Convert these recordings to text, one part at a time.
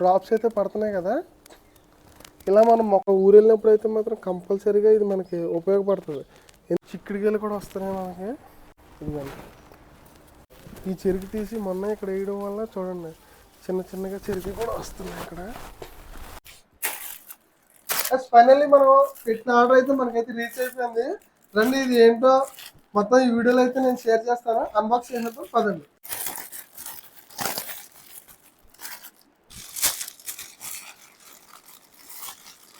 Drops అయితే పడుతున్నాయి కదా. ఇలా మనం మొక్క ఊరు వెళ్ళినప్పుడు అయితే మాత్రం కంపల్సరీగా ఇది మనకి ఉపయోగపడుతుంది. చిక్కుడుకాయలు కూడా వస్తున్నాయి మనకి. ఇదిగోండి. ఈ చెరుకు తీసి మొన్న ఇక్కడ వేయడం వల్ల చూడండి చిన్న చిన్నగా చెరుకు కూడా వస్తున్నాయి ఇక్కడ. ఫైనల్లీ మనం పెట్టిన ఆర్డర్ అయితే మనకైతే రీచ్ అయిపోయింది. రండి ఇది ఏంటో మొత్తం ఈ వీడియోలో అయితే నేను షేర్ చేస్తాను. అన్బాక్స్ చేసేద్దాం పదండి.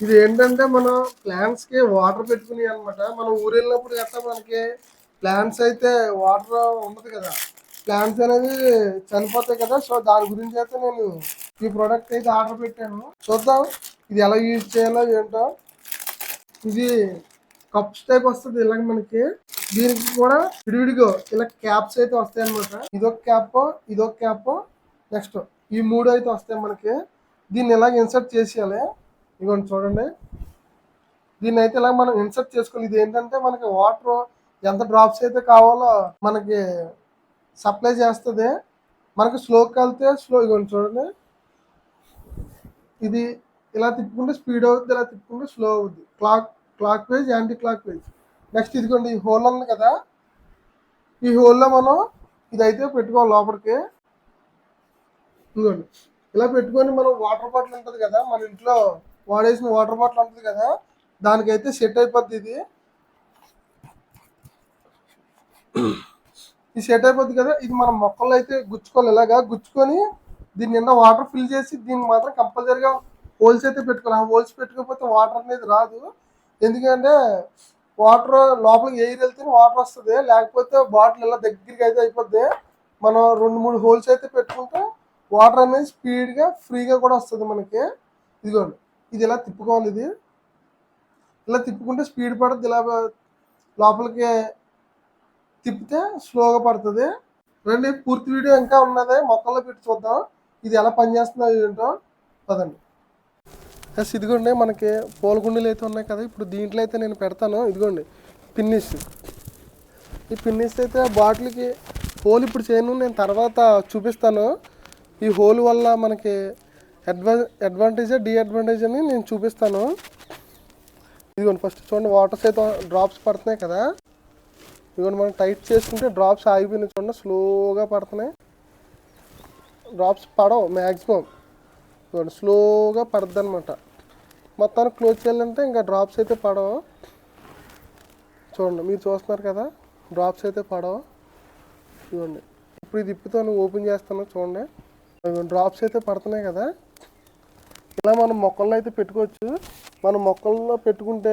ఇది ఏంటంటే మనం ప్లాంట్స్కి వాటర్ పెట్టుకుని అనమాట మనం ఊరు వెళ్ళినప్పుడు గట్టా మనకి ప్లాంట్స్ అయితే వాటర్ ఉండదు కదా. ప్లాంట్స్ అనేది చనిపోతాయి కదా. సో దాని గురించి అయితే నేను ఈ ప్రోడక్ట్ అయితే ఆర్డర్ పెట్టాను. చూద్దాం ఇది ఎలా యూజ్ చేయాలో ఏంటో. ఇది కప్స్ టైప్ వస్తుంది ఇలాగ మనకి. దీనికి కూడా విడివిడిగా ఇలా క్యాప్స్ అయితే వస్తాయి అనమాట ఇదొక క్యాప్ ఇదొక క్యాప్ నెక్స్ట్ ఈ మూడు అయితే వస్తాయి మనకి. దీన్ని ఇలాగ ఇన్సర్ట్ చేసేయాలి. ఇదిగోండి చూడండి. దీన్ని అయితే ఇలా మనం ఇన్సర్ట్ చేసుకోవాలి ఇది ఏంటంటే మనకి వాటర్ ఎంత డ్రాప్స్ అయితే కావాలో మనకి సప్లై చేస్తుంది. మనకి స్లోకి వెళ్తే స్లో ఇదిగోండి చూడండి. ఇది ఇలా తిప్పుకుంటే స్పీడ్ అవుద్ది ఇలా తిప్పుకుంటే స్లో అవుద్ది. Clock clockwise anti clockwise next ఇదిగోండి ఈ హోల్ ఉంది కదా. ఈ హోల్లో మనం ఇదైతే పెట్టుకోవాలి లోపలికి. ఇదిగోండి. ఇలా పెట్టుకొని మనం వాటర్ బాటిల్ ఉంటుంది కదా మన ఇంట్లో వాడేసిన వాటర్ బాటిల్ ఉంటుంది కదా దానికైతే సెట్ అయిపోద్ది ఇది. ఈ సెట్ అయిపోద్ది కదా ఇది మనం మొక్కల్లో అయితే గుచ్చుకోవాలి. ఇలాగా గుచ్చుకొని దీని నిండా వాటర్ ఫిల్ చేసి దీన్ని మాత్రం కంపల్సరీగా హోల్స్ అయితే పెట్టుకోవాలి. ఆ హోల్స్ పెట్టుకోకపోతే వాటర్ అనేది రాదు. ఎందుకంటే వాటర్ లోపలికి ఎయిర్ వెళ్తే వాటర్ వస్తుంది. లేకపోతే బాటిల్ ఇలా దగ్గరికి అయితే అయిపోద్ది. మనం రెండు మూడు హోల్స్ అయితే పెట్టుకుంటే వాటర్ అనేది స్పీడ్గా ఫ్రీగా కూడా వస్తుంది మనకి. ఇదిగోండి. ఇది ఇలా తిప్పుకోవాలి ఇది? ఇలా తిప్పుకుంటే స్పీడ్ పడుతుంది ఇలా లోపలికి తిప్పితే స్లోగా పడుతుంది. రండి పూర్తి వీడియో ఇంకా ఉన్నది మొక్కల్లో పెట్టి చూద్దాం. ఇది ఎలా పనిచేస్తుందో ఏంటో పదండి. ఎస్ ఇదిగోండి మనకి పూల గుండెలు అయితే ఉన్నాయి కదా ఇప్పుడు దీంట్లో అయితే నేను పెడతాను. ఇదిగోండి పిన్నిస్. ఈ పిన్నిస్ అయితే బాటిల్కి హోల్ ఇప్పుడు చేయను నేను తర్వాత చూపిస్తాను. ఈ హోల్ వల్ల మనకి అడ్వా అడ్వాంటేజ్ డిఅడ్వాంటేజ్ అని నేను చూపిస్తాను. ఇదిగోండి ఫస్ట్ చూడండి వాటర్స్ అయితే డ్రాప్స్ పడుతున్నాయి కదా. ఇదిగోండి మనం టైట్ చేసుకుంటే డ్రాప్స్ ఆగిపోయినాయి చూడండి స్లోగా పడుతున్నాయి. డ్రాప్స్ పడవు మ్యాక్సిమం ఇదిగోండి స్లోగా పడుద్ది అనమాట మొత్తానికి క్లోజ్ చేయాలంటే ఇంకా డ్రాప్స్ అయితే పడవు. చూడండి మీరు చూస్తున్నారు కదా డ్రాప్స్ అయితే పడవు. ఇదిగోండి ఇప్పుడు ఇది ఇప్పుతో ఓపెన్ చేస్తాను చూడండి. ఇదిగోండి డ్రాప్స్ అయితే పడుతున్నాయి కదా. అలా మనం మొక్కల్లో అయితే పెట్టుకోవచ్చు. మనం మొక్కల్లో పెట్టుకుంటే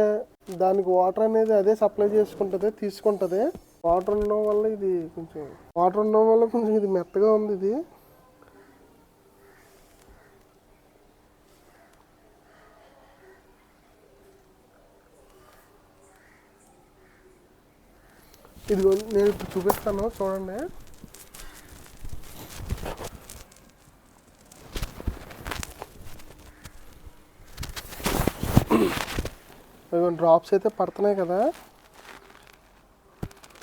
దానికి వాటర్ అనేది అదే సప్లై చేసుకుంటుంది తీసుకుంటుంది. వాటర్ ఉండడం వల్ల ఇది కొంచెం వాటర్ ఉండడం వల్ల కొంచెం ఇది మెత్తగా ఉంది ఇది. ఇది నేను ఇప్పుడు చూపిస్తాను చూడండి. ఇదిగోండి డ్రాప్స్ అయితే పడుతున్నాయి కదా.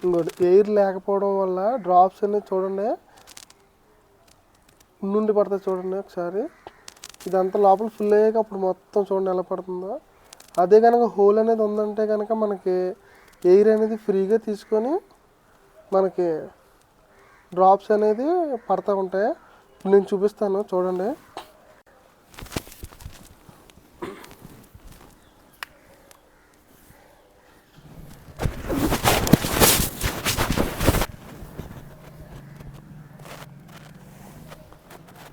ఇంకోటి ఎయిర్ లేకపోవడం వల్ల డ్రాప్స్ అనేది చూడండి. నుండి పడతాయి చూడండి ఒకసారి. ఇదంతా లోపల ఫుల్ అయ్యాక అప్పుడు మొత్తం చూడండి ఎలా పడుతుందో. అదే కనుక హోల్ అనేది ఉందంటే కనుక మనకి ఎయిర్ అనేది ఫ్రీగా తీసుకొని మనకి డ్రాప్స్ అనేది పడతా ఉంటాయి. నేను చూపిస్తాను చూడండి.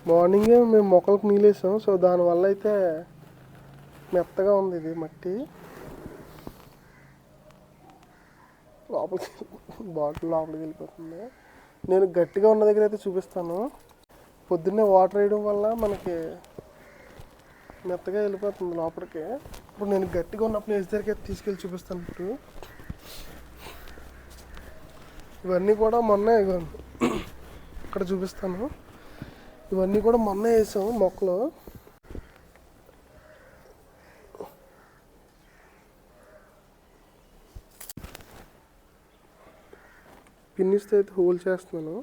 మార్నింగే మేము మొక్కలకు నీళ్ళు వేసాం సో దానివల్ల అయితే మెత్తగా ఉంది ఇది మట్టి. లోపలికి బాటిల్ లోపలికి వెళ్ళిపోతుంది. నేను గట్టిగా ఉన్న దగ్గర అయితే చూపిస్తాను. పొద్దున్నే వాటర్ వేయడం వల్ల మనకి మెత్తగా వెళ్ళిపోతుంది లోపలికి. ఇప్పుడు నేను గట్టిగా ఉన్న ప్లేస్ దగ్గరికి అయితే తీసుకెళ్ళి చూపిస్తాను ఇప్పుడు. ఇవన్నీ కూడా మొన్న ఇక్కడ చూపిస్తాను. ఇవన్నీ కూడా మొన్న వేసాం మొక్కలు. పిన్నిస్తో అయితే హోల్ చేస్తున్నాను.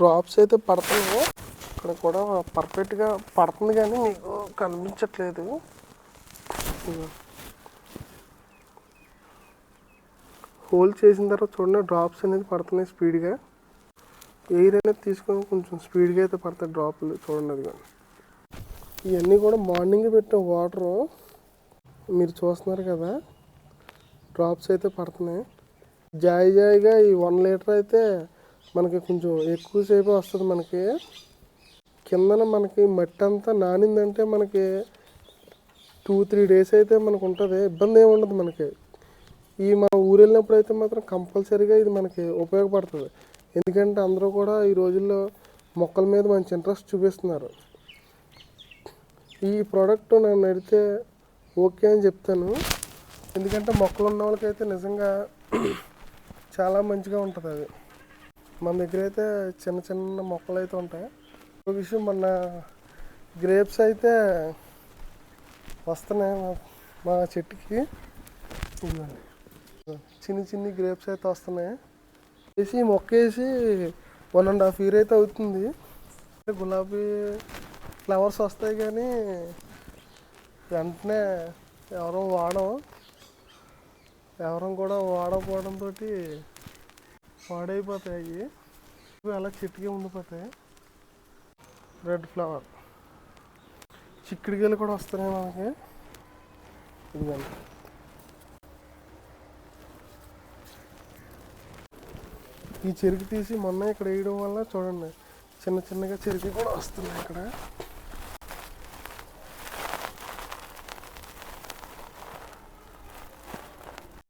డ్రాప్స్ అయితే పడుతున్నాయి. ఇక్కడ కూడా పర్ఫెక్ట్గా పడుతుంది కానీ మీకు కనిపించట్లేదు. హోల్ చేసిన తర్వాత చూడండి డ్రాప్స్ అనేది పడుతున్నాయి స్పీడ్గా. ఎయిర్ అనేది తీసుకో కొంచెం స్పీడ్గా అయితే పడతాయి డ్రాప్లు చూడండి అది కానీ ఇవన్నీ కూడా మార్నింగ్ పెట్టిన వాటరు మీరు చూస్తున్నారు కదా డ్రాప్స్ అయితే పడుతున్నాయి. జాయి జాయిగా ఈ వన్ లీటర్ అయితే మనకి కొంచెం ఎక్కువసేపు వస్తుంది మనకి. కిందన మనకి మట్టి అంతా నానిందంటే మనకి టూ త్రీ డేస్ అయితే మనకు ఉంటుంది ఇబ్బంది ఏమి ఉండదు మనకి. ఈ మన ఊరు వెళ్ళినప్పుడు అయితే మాత్రం కంపల్సరీగా ఇది మనకి ఉపయోగపడుతుంది. ఎందుకంటే అందరూ కూడా ఈ రోజుల్లో మొక్కల మీద మంచి ఇంట్రెస్ట్ చూపిస్తున్నారు. ఈ ప్రోడక్ట్ నన్ను అడిగితే ఓకే అని చెప్తాను. ఎందుకంటే మొక్కలు ఉన్న వాళ్ళకైతే నిజంగా చాలా మంచిగా ఉంటుంది అది. మన దగ్గర అయితే చిన్న చిన్న మొక్కలు అయితే ఉంటాయి. ఒక విషయం మన గ్రేప్స్ అయితే వస్తున్నాయి మా- చెట్టుకి. చిన్ని చిన్ని గ్రేప్స్ అయితే వస్తున్నాయి. వేసి మొక్క వేసి వన్ అండ్ హాఫ్ ఇయర్ అయితే అవుతుంది. గులాబీ ఫ్లవర్స్ వస్తాయి కానీ వెంటనే ఎవరో వాడం ఎవరం కూడా వాడకపోవడంతో పాడైపోతాయి అవి అలా చెట్టుకే ఉండిపోతాయి. రెడ్ ఫ్లవర్ చిక్కుడుకాయలు కూడా వస్తున్నాయి మనకి. ఇదిగోండి. ఈ చెరుకు తీసి మొన్న ఇక్కడ వేయడం వల్ల చూడండి చిన్న చిన్నగా చెరుకు కూడా వస్తున్నాయి ఇక్కడ.